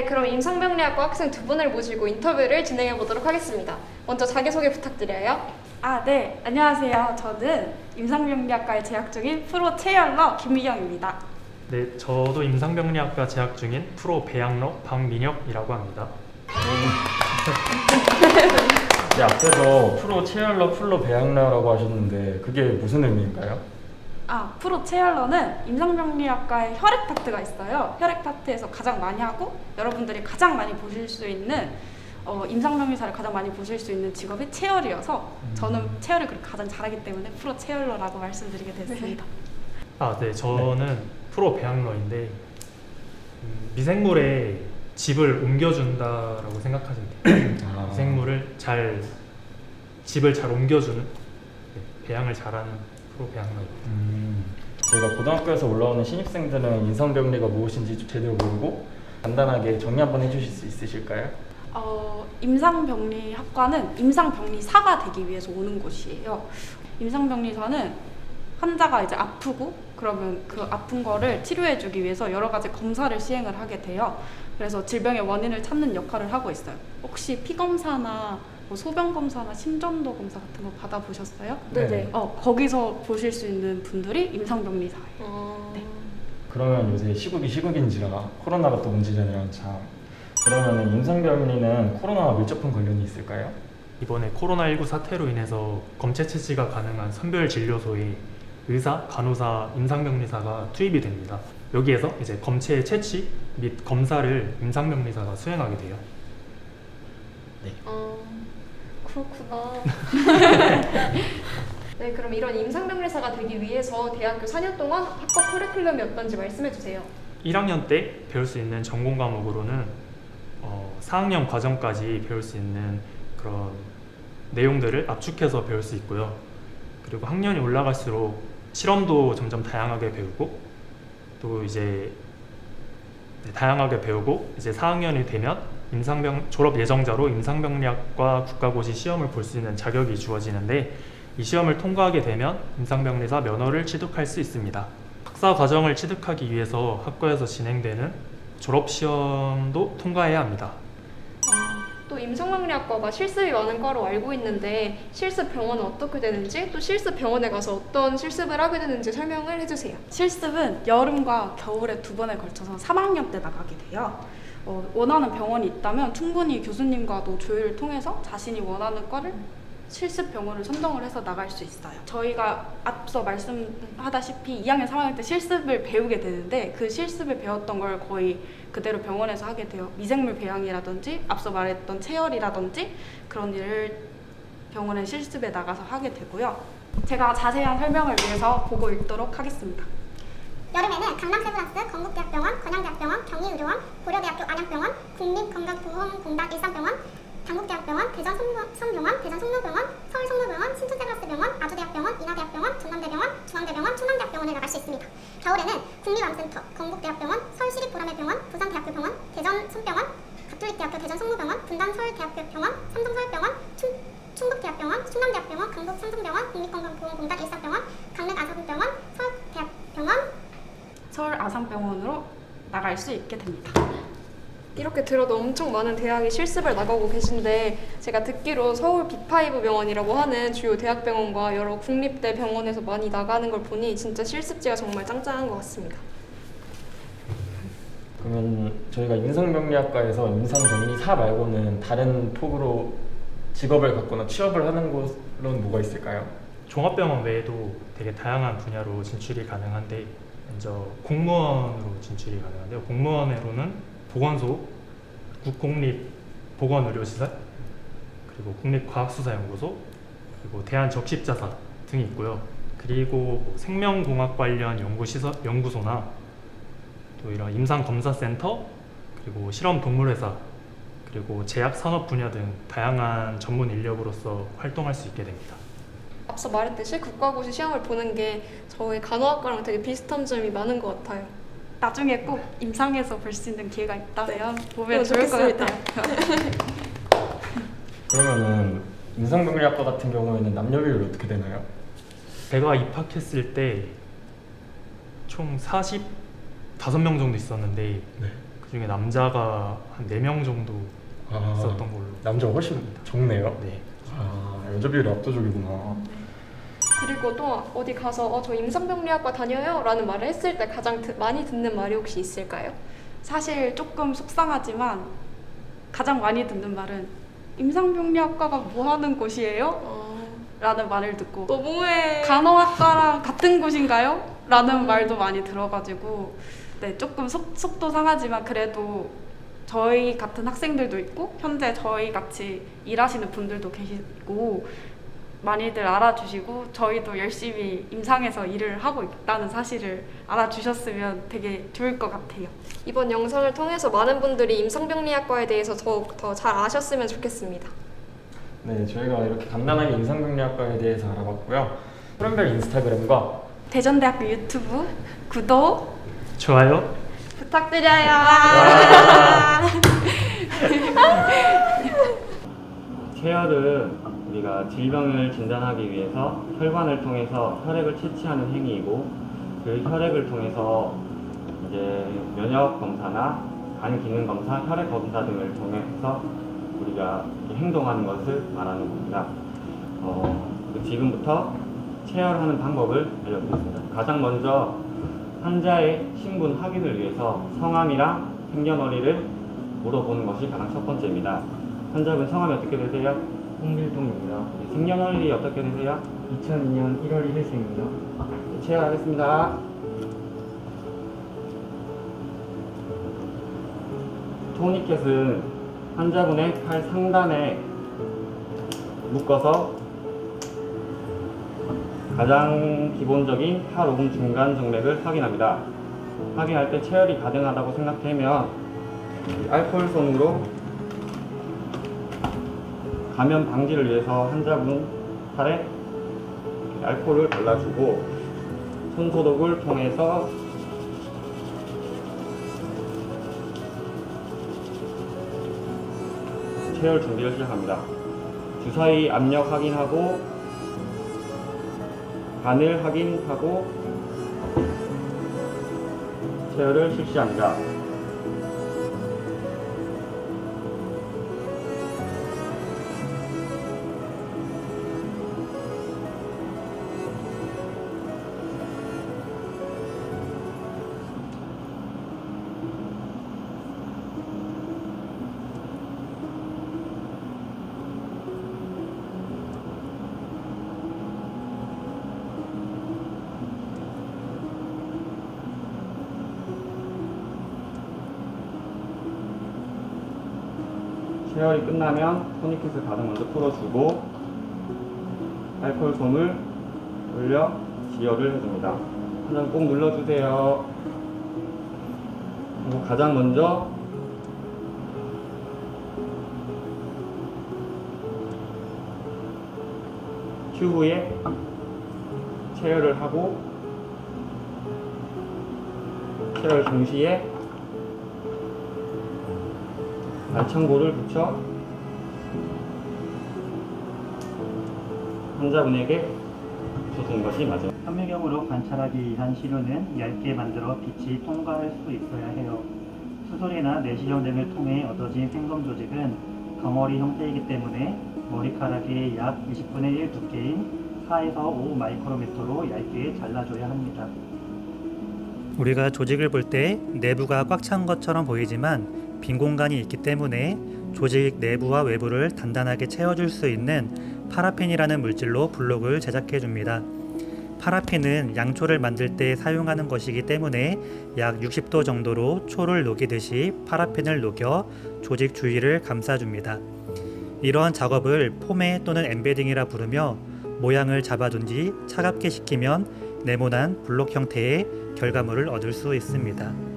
네, 그럼 임상병리학과 학생 두 분을 모시고 인터뷰를 진행해 보도록 하겠습니다. 먼저 자기소개 부탁드려요. 아, 네. 안녕하세요. 저는 임상병리학과에 재학 중인 프로 채열러 김미경입니다. 네, 저도 임상병리학과 재학 중인 프로 배양러 박민혁이라고 합니다. 네, 앞에서 프로 체열러, 풀로 배양러라고 하셨는데 그게 무슨 의미인가요? 아, 프로 채열러는 임상병리학과에 혈액 파트가 있어요. 혈액 파트에서 가장 많이 하고 여러분들이 가장 많이 보실 수 있는 어, 임상병리사를 가장 많이 보실 수 있는 직업이 채열이어서 저는 채열을 그렇게 가장 잘하기 때문에 프로 채열러라고 말씀드리게 됐습니다. 아, 네, 저는 프로 배양러인데 음, 미생물에 집을 옮겨준다라고 생각하시면 돼요. 아, 미생물을 잘 집을 잘 옮겨주는 네, 배양을 잘하는 프로 배양러입니다. 음, 저희가 고등학교에서 올라오는 신입생들은 인성병리가 무엇인지 제대로 모르고 간단하게 정리 한번 해주실 수 있으실까요? 어, 임상병리학과는 임상병리사가 되기 위해서 오는 곳이에요. 임상병리사는 환자가 이제 아프고 그러면 그 아픈 거를 치료해주기 위해서 여러 가지 검사를 시행을 하게 돼요. 그래서 질병의 원인을 찾는 역할을 하고 있어요. 혹시 피 검사나 뭐 소변 검사나 심전도 검사 같은 거 받아보셨어요? 네네. 어, 거기서 보실 수 있는 분들이 임상병리사예요. 어... 네. 그러면 요새 시국이 시국인지라 코로나가 또 문제잖아요, 참. 그러면 인성병리는 코로나와 밀접한 관련이 있을까요? 이번에 코로나19 사태로 인해서 검체 채취가 가능한 선별 진료소에 의사, 간호사, 임상병리사가 투입이 됩니다. 여기에서 이제 검체 채취 및 검사를 임상병리사가 수행하게 돼요. 어... 그렇구나. 네, 그럼 이런 임상병리사가 되기 위해서 대학교 4년 동안 학과 커리큘럼이 어떤지 말씀해 주세요. 1학년 때 배울 수 있는 전공 과목으로는 어, 4학년 과정까지 배울 수 있는 그런 내용들을 압축해서 배울 수 있고요. 그리고 학년이 올라갈수록 실험도 점점 다양하게 배우고 또 이제 네, 다양하게 배우고 이제 4학년이 되면 임상병 졸업 예정자로 임상병리학과 국가고시 시험을 볼 수 있는 자격이 주어지는데 이 시험을 통과하게 되면 임상병리사 면허를 취득할 수 있습니다. 학사 과정을 취득하기 위해서 학과에서 진행되는 졸업 시험도 통과해야 합니다. 또 임상병리학과가 실습이 많은 과로 알고 있는데 실습 병원은 어떻게 되는지 또 실습 병원에 가서 어떤 실습을 하게 되는지 설명을 해주세요. 실습은 여름과 겨울에 두 번에 걸쳐서 3학년 때 나가게 돼요. 어, 원하는 병원이 있다면 충분히 교수님과도 조율을 통해서 자신이 원하는 과를 실습 병원을 선정을 해서 나갈 수 있어요. 저희가 앞서 말씀하다시피 2학년, 3학년 때 실습을 배우게 되는데 그 실습을 배웠던 걸 거의 그대로 병원에서 하게 돼요. 미생물 배양이라든지 앞서 말했던 체열이라든지 그런 일을 병원의 실습에 나가서 하게 되고요. 제가 자세한 설명을 위해서 보고 읽도록 하겠습니다. 여름에는 강남 세브란스, 건국대학병원, 건양대학병원, 경희의료원, 고려대학교 안양병원, 국립건강보험공단 일산병원, 당국대학병원, 대전 성모- 성병원, 대전 성모병원, 서울 성모병원, 신촌세브란스병원, 아주대학병원, 인하대학병원, 전남대병원, 중앙대병원, 충남대학병원에 나갈 수 있습니다. 겨울에는 국립암센터, 건국대학병원, 서울시립보라매병원, 부산대학교병원, 대전 손병원, 가톨릭대학교 대전 성모병원, 분당 서울대학교병원, 삼성서울병원, 충, 충북대학병원, 충남대학병원, 강북 삼성병원, 국립건강보험공단 일산병원, 강릉 아산병원, 서울대학병원, 서울 아산병원으로 나갈 수 있게 됩니다. 이렇게 들어도 엄청 많은 대학이 실습을 나가고 계신데 제가 듣기로 서울 B5 병원이라고 하는 주요 대학병원과 여러 국립대 병원에서 많이 나가는 걸 보니 진짜 실습지가 정말 짱짱한 것 같습니다. 그러면 저희가 인성병리학과에서 임상병리사 말고는 다른 폭으로 직업을 갖거나 취업을 하는 곳은 뭐가 있을까요? 종합병원 외에도 되게 다양한 분야로 진출이 가능한데 먼저 공무원으로 진출이 가능한데요. 공무원으로는 보건소, 국공립 보건의료시설, 그리고 국립과학수사연구소, 그리고 대한적십자사 등이 있고요. 그리고 뭐 생명공학 관련 연구시설, 연구소나 또 이런 임상검사센터, 그리고 실험동물회사, 그리고 제약산업 분야 등 다양한 전문 인력으로서 활동할 수 있게 됩니다. 앞서 말했듯이 국가고시 시험을 보는 게 저희 간호학과랑 되게 비슷한 점이 많은 것 같아요. 나중에 꼭 임상에서 볼 수 있는 기회가 있다면 보면 어, 좋을 것 좋겠습니다. 같아요. 그러면은 인성병리학과 같은 경우에는 남녀 비율이 어떻게 되나요? 제가 입학했을 때 총 45명 정도 있었는데 네. 그 그중에 남자가 한 4명 정도 아, 있었던 걸로. 남자가 훨씬 적네요. 네. 아, 여자 비율이 압도적이구나. 그리고 또 어디 가서 어, 저 임상병리학과 다녀요? 라는 말을 했을 때 가장 드- 많이 듣는 말이 혹시 있을까요? 사실 조금 속상하지만 가장 많이 듣는 말은 임상병리학과가 뭐 하는 곳이에요? 어, 라는 말을 듣고 너무해. 간호학과랑 같은 곳인가요? 라는 말도 많이 들어가지고 네 조금 속, 속도 상하지만 그래도 저희 같은 학생들도 있고 현재 저희 같이 일하시는 분들도 계시고 많이들 알아주시고 저희도 열심히 임상에서 일을 하고 있다는 사실을 알아주셨으면 되게 좋을 것 같아요. 이번 영상을 통해서 많은 분들이 임상병리학과에 대해서 더욱 더 잘 아셨으면 좋겠습니다. 네, 저희가 이렇게 간단하게 임상병리학과에 대해서 알아봤고요. 푸른별 인스타그램과 대전대학교 유튜브 구독 좋아요. 부탁드려요. 체열은 우리가 질병을 진단하기 위해서 혈관을 통해서 혈액을 채취하는 행위이고 그 혈액을 통해서 이제 면역 검사나 간 기능 검사, 혈액 검사 등을 통해서 우리가 행동하는 것을 말하는 겁니다. 어, 지금부터 체열하는 방법을 알려드리겠습니다. 가장 먼저 환자의 신분 확인을 위해서 성함이랑 생년월일을 물어보는 것이 가장 첫 번째입니다. 환자분 성함이 어떻게 되세요? 홍길동입니다. 생년월일이 어떻게 되세요? 2002년 1월 1일생입니다. 체열하겠습니다. 토니켓은 환자분의 팔 상단에 묶어서 가장 기본적인 팔 오금 중간 정맥을 확인합니다. 확인할 때 체열이 가능하다고 생각되면 이 알코올 손으로 감염 방지를 위해서 환자분 팔에 알코올을 발라주고 손 소독을 통해서 체열 준비를 시작합니다. 주사위 압력 확인하고 간을 확인하고 체열을 실시합니다. 체열이 끝나면 토니켓을 가장 먼저 풀어주고 알코올 솜을 올려 지혈을 해줍니다. 한장 꼭 눌러주세요. 그리고 가장 먼저 추후에 체열을 하고 체열 동시에 알창고를 붙여 환자분에게 붙여주는 것이 맞아요. 현미경으로 관찰하기 위한 시료는 얇게 만들어 빛이 통과할 수 있어야 해요. 수술이나 내시경 등을 통해 얻어진 생검 조직은 덩어리 형태이기 때문에 머리카락의 약 20분의 1 두께인 4에서 5 마이크로미터로 얇게 잘라줘야 합니다. 우리가 조직을 볼 때 내부가 꽉 찬 것처럼 보이지만 빈 공간이 있기 때문에 조직 내부와 외부를 단단하게 채워줄 수 있는 파라핀이라는 물질로 블록을 제작해 줍니다. 파라핀은 양초를 만들 때 사용하는 것이기 때문에 약 60도 정도로 초를 녹이듯이 파라핀을 녹여 조직 주위를 감싸줍니다. 이러한 작업을 폼에 또는 엠베딩이라 부르며 모양을 잡아둔 뒤 차갑게 식히면 네모난 블록 형태의 결과물을 얻을 수 있습니다.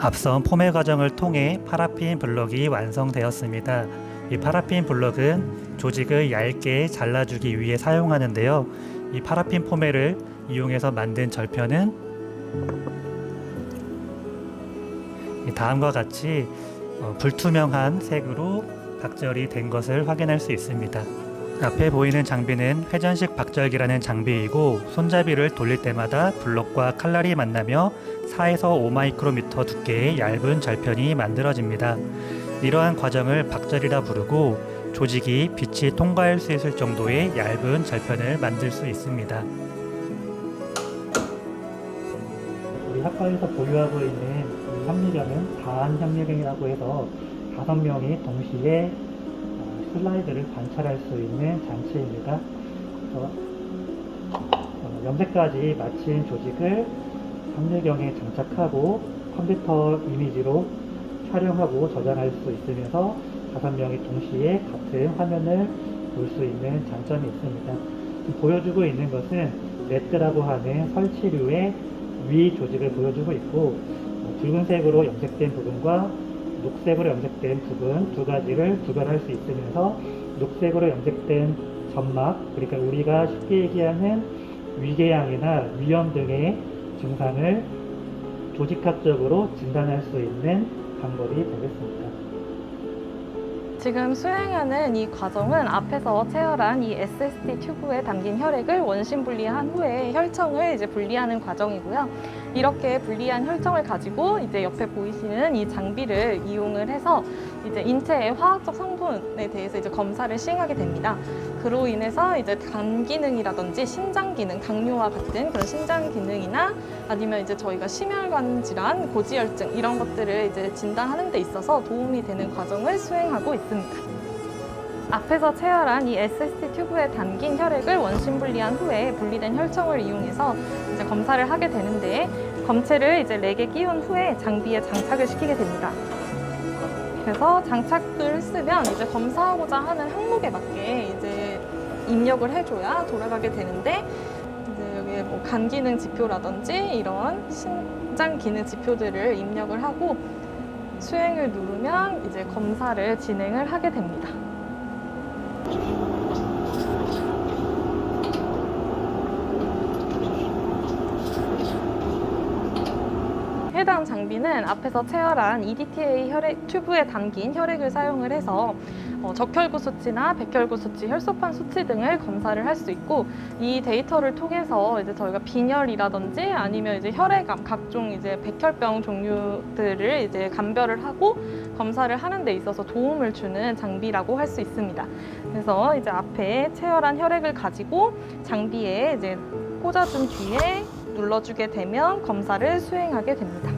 앞선 포매 과정을 통해 파라핀 블럭이 완성되었습니다. 이 파라핀 블럭은 조직을 얇게 잘라주기 위해 사용하는데요. 이 파라핀 포매를 이용해서 만든 절편은 이 다음과 같이 어, 불투명한 색으로 각절이 된 것을 확인할 수 있습니다. 앞에 보이는 장비는 회전식 박절기라는 장비이고 손잡이를 돌릴 때마다 블럭과 칼날이 만나며 4에서 5마이크로미터 두께의 얇은 절편이 만들어집니다. 이러한 과정을 박절이라 부르고 조직이 빛이 통과할 수 있을 정도의 얇은 절편을 만들 수 있습니다. 우리 학과에서 보유하고 있는 이 협력형은 다한협력형이라고 해서 다섯 명이 동시에 어, 슬라이드를 관찰할 수 있는 장치입니다. 어, 염색까지 마친 조직을 협력형에 장착하고 컴퓨터 이미지로 촬영하고 저장할 수 있으면서 다섯 명이 동시에 같은 화면을 볼 수 있는 장점이 있습니다. 보여주고 있는 것은 레트라고 하는 설치류의 위 조직을 보여주고 있고 어, 붉은색으로 염색된 부분과 녹색으로 염색된 부분 두 가지를 구별할 수 있으면서 녹색으로 염색된 점막 그러니까 우리가 쉽게 얘기하는 위궤양이나 위염 등의 증상을 조직학적으로 진단할 수 있는 방법이 되겠습니다. 지금 수행하는 이 과정은 앞에서 체열한 이 SST 튜브에 담긴 혈액을 원심 분리한 후에 혈청을 이제 분리하는 과정이고요. 이렇게 분리한 혈청을 가지고 이제 옆에 보이시는 이 장비를 이용을 해서 이제 인체의 화학적 성분에 대해서 이제 검사를 시행하게 됩니다. 그로 인해서 이제 간 기능이라든지 신장 기능, 당뇨와 같은 그런 신장 기능이나 아니면 이제 저희가 심혈관 질환, 고지혈증 이런 것들을 이제 진단하는 데 있어서 도움이 되는 과정을 수행하고 있습니다. 앞에서 체열한 이 SST 튜브에 담긴 혈액을 원심 분리한 후에 분리된 혈청을 이용해서 검사를 하게 되는데 검체를 이제 렉에 끼운 후에 장비에 장착을 시키게 됩니다. 그래서 장착을 쓰면 이제 검사하고자 하는 항목에 맞게 이제 입력을 해줘야 돌아가게 되는데 이제 여기에 뭐 간 기능 지표라든지 이런 신장 기능 지표들을 입력을 하고 수행을 누르면 이제 검사를 진행을 하게 됩니다. 해당 장비는 앞에서 체열한 EDTA 혈액 튜브에 담긴 혈액을 사용을 해서 어, 적혈구 수치나 백혈구 수치, 혈소판 수치 등을 검사를 할 수 있고 이 데이터를 통해서 이제 저희가 빈혈이라든지 아니면 이제 혈액암 각종 이제 백혈병 종류들을 이제 감별을 하고 검사를 하는 데 있어서 도움을 주는 장비라고 할 수 있습니다. 그래서 이제 앞에 체열한 혈액을 가지고 장비에 이제 꽂아준 뒤에 눌러주게 되면 검사를 수행하게 됩니다.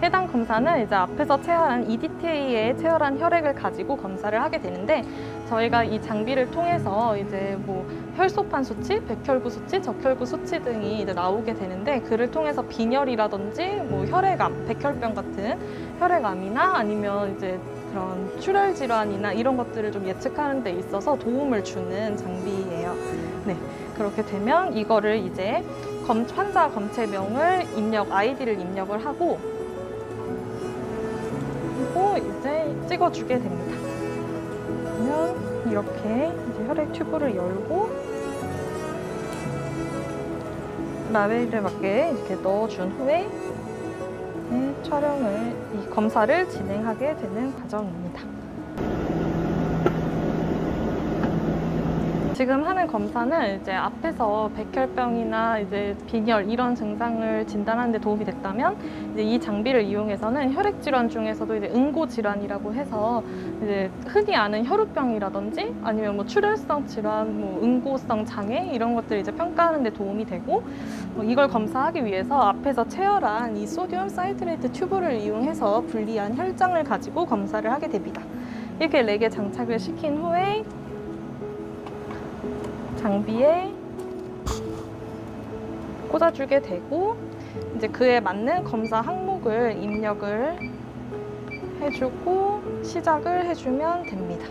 해당 검사는 이제 앞에서 체열한 EDTA에 체열한 혈액을 가지고 검사를 하게 되는데 저희가 이 장비를 통해서 이제 뭐 혈소판 수치, 백혈구 수치, 적혈구 수치 등이 이제 나오게 되는데 그를 통해서 빈혈이라든지 뭐 혈액암, 백혈병 같은 혈액암이나 아니면 이제 그런 출혈 질환이나 이런 것들을 좀 예측하는 데 있어서 도움을 주는 장비예요. 네. 그렇게 되면 이거를 이제 검, 환자 검체명을 입력, 아이디를 입력을 하고 이제 찍어주게 됩니다. 그러면 이렇게 이제 혈액 튜브를 열고 라벨에 맞게 이렇게 넣어준 후에 네, 촬영을 이 검사를 진행하게 되는 과정입니다. 지금 하는 검사는 이제 앞에서 백혈병이나 이제 빈혈 이런 증상을 진단하는 데 도움이 됐다면 이제 이 장비를 이용해서는 혈액 질환 중에서도 이제 응고 질환이라고 해서 이제 흔히 아는 혈우병이라든지 아니면 뭐 출혈성 질환, 뭐 응고성 장애 이런 것들 이제 평가하는 데 도움이 되고 뭐 이걸 검사하기 위해서 앞에서 체열한 이 소디움 사이트레이트 튜브를 이용해서 분리한 혈장을 가지고 검사를 하게 됩니다. 이렇게 렉에 장착을 시킨 후에 장비에 꽂아주게 되고 이제 그에 맞는 검사 항목을 입력을 해주고 시작을 해주면 됩니다.